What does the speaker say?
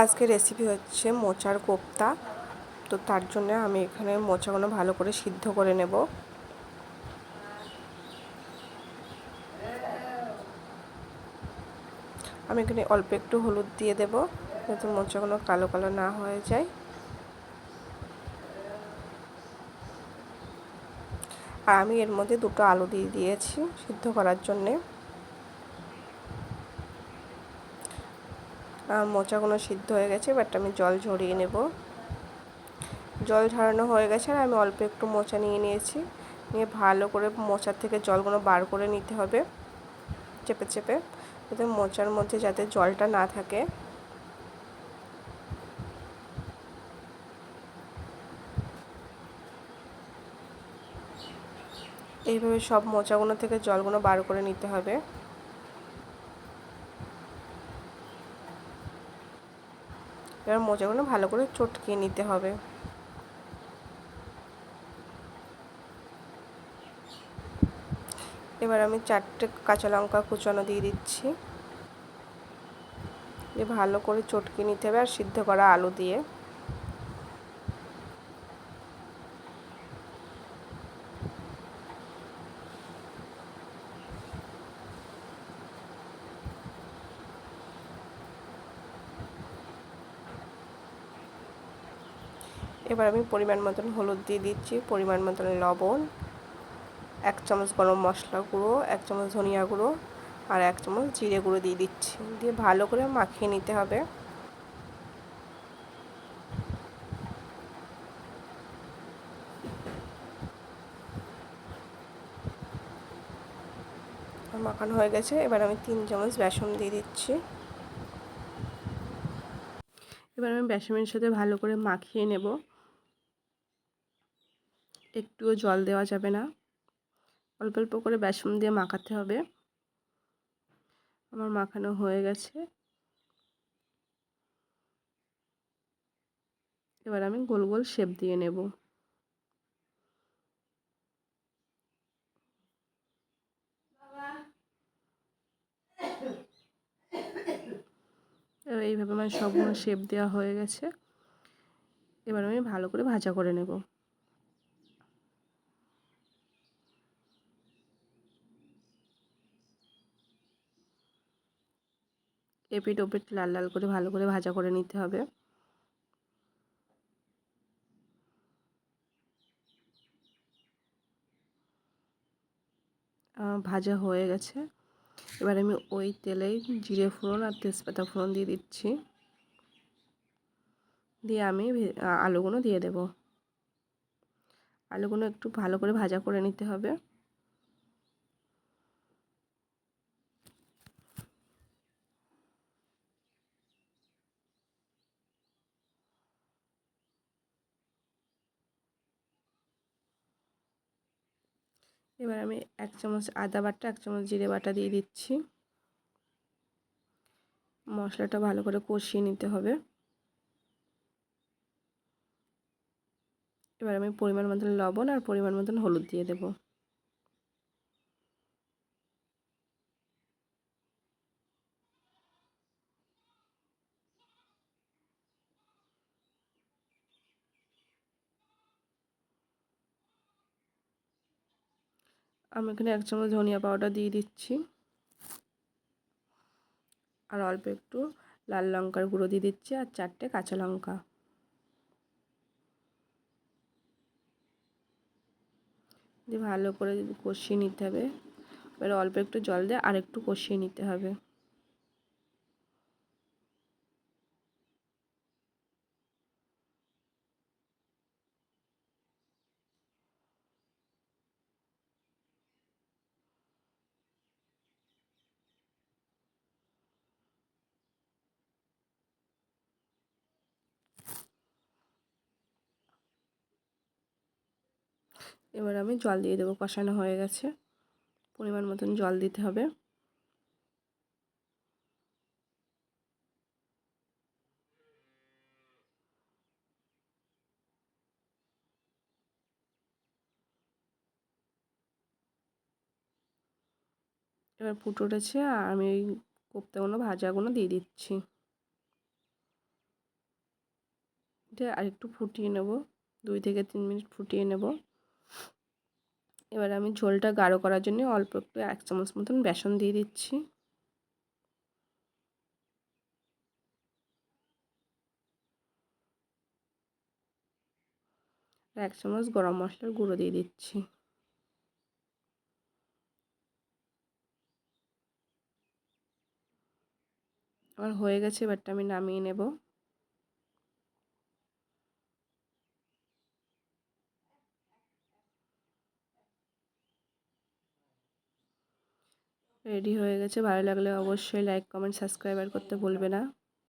আজকে রেসিপি হচ্ছে মোচার কোপ্তা। তো তার জন্য আমি এখানে মোচাগুলো ভালো করে সিদ্ধ করে নেব। আমি এখানে অল্প একটু হলুদ দিয়ে দেব, যাতে মোচাগুলো কালো কালো না হয়ে যায়। আর আমি এর মধ্যে দুটো আলু দিয়ে দিয়েছি সিদ্ধ করার জন্যে। মোচাগুলো সিদ্ধ হয়ে গেছে বাট আমি জল ঝরিয়ে নেব। জল ঝরানো হয়ে গেছে আর আমি অল্প একটু মোচা নিয়ে নিয়েছি। নিয়ে ভালো করে মোচার থেকে জলগুলো বার করে নিতে হবে, চেপে চেপে, যাতে মোচার মধ্যে যাতে জলটা না থাকে। এইভাবে সব মোচাগুলো থেকে জলগুলো বার করে নিতে হবে। এবার মোজাগুলো ভালো করে চটকিয়ে নিতে হবে। এবার আমি চারটে কাঁচা লঙ্কা কুচানো দিয়ে দিচ্ছি। ভালো করে চটকে নিতে হবে আর সিদ্ধ করা আলু দিয়ে। এবার আমি পরিমাণ মতন হলুদ দিয়ে দিচ্ছি, পরিমাণ মতন লবণ, এক চামচ গরম মশলা গুঁড়ো, এক চামচ ধনিয়া গুঁড়ো আর এক চামচ জিরে গুঁড়ো দিয়ে দিচ্ছি। দিয়ে ভালো করে মাখিয়ে নিতে হবে। মাখানো হয়ে গেছে, এবার আমি তিন চামচ বেসন দিয়ে দিচ্ছি। এবার আমি বেসনের সাথে ভালো করে মাখিয়ে নেব। একটুও জল দেওয়া যাবে না। অল্প অল্প করে বেসন দিয়ে মাখাতে হবে। আমার মাখানো হয়ে গেছে। এবার আমি গোল গোল শেপ দিয়ে নেব। এইভাবে আমার সবগুলো শেপ দেওয়া হয়ে গেছে। এবার আমি ভালো করে ভাজা করে নেব। এপিট ওপিট লাল লাল করে ভালো করে ভাজা করে নিতে হবে। ভাজা হয়ে গেছে। এবার আমি ওই তেলেই জিরে ফোড়ন আর তেজপাতা ফোড়ন দিয়ে দিচ্ছি। দিয়ে আমি আলুগুলো দিয়ে দেব। আলুগুলো একটু ভালো করে ভাজা করে নিতে হবে। এবার আমি এক চামচ আদা বাটা, এক চামচ জিরে বাটা দিয়ে দিচ্ছি। মশলাটা ভালো করে কষিয়ে নিতে হবে। এবার আমি পরিমাণ মতন লবণ আর পরিমাণ মতন হলুদ দিয়ে দেব। আমি এখানে এক চামচ ধনিয়া পাউডার দিয়ে দিচ্ছি। আর অল্প একটু লাল লঙ্কার গুঁড়ো দিয়ে দিচ্ছি আর চারটে কাঁচা লঙ্কা। দিয়ে ভালো করে কষিয়ে নিতে হবে। এবার অল্প একটু জল দিয়ে আর একটু কষিয়ে নিতে হবে। এবার আমি জল দিয়ে দেবো, কষানো হয়ে গেছে। পরিমাণ মতন জল দিতে হবে। এবার ফুটে উঠেছে আর আমি ওই কোপ্তাগুলো, ভাজাগুলো দিয়ে দিচ্ছি। এটা আরেকটু ফুটিয়ে নেব, দুই থেকে তিন মিনিট ফুটিয়ে নেব। এবার আমি ঝোলটা গাঢ় করার জন্য অল্প একটু এক চামচ মতন বেসন দিয়ে দিচ্ছি। এক চামচ গরম মশলার গুঁড়ো দিয়ে দিচ্ছি। আমার হয়ে গেছে, এবারটা আমি নামিয়ে নেব। রেডি হয়ে গেছে। ভালো লাগলে অবশ্যই লাইক কমেন্ট সাবস্ক্রাইবার করতে ভুলবে না।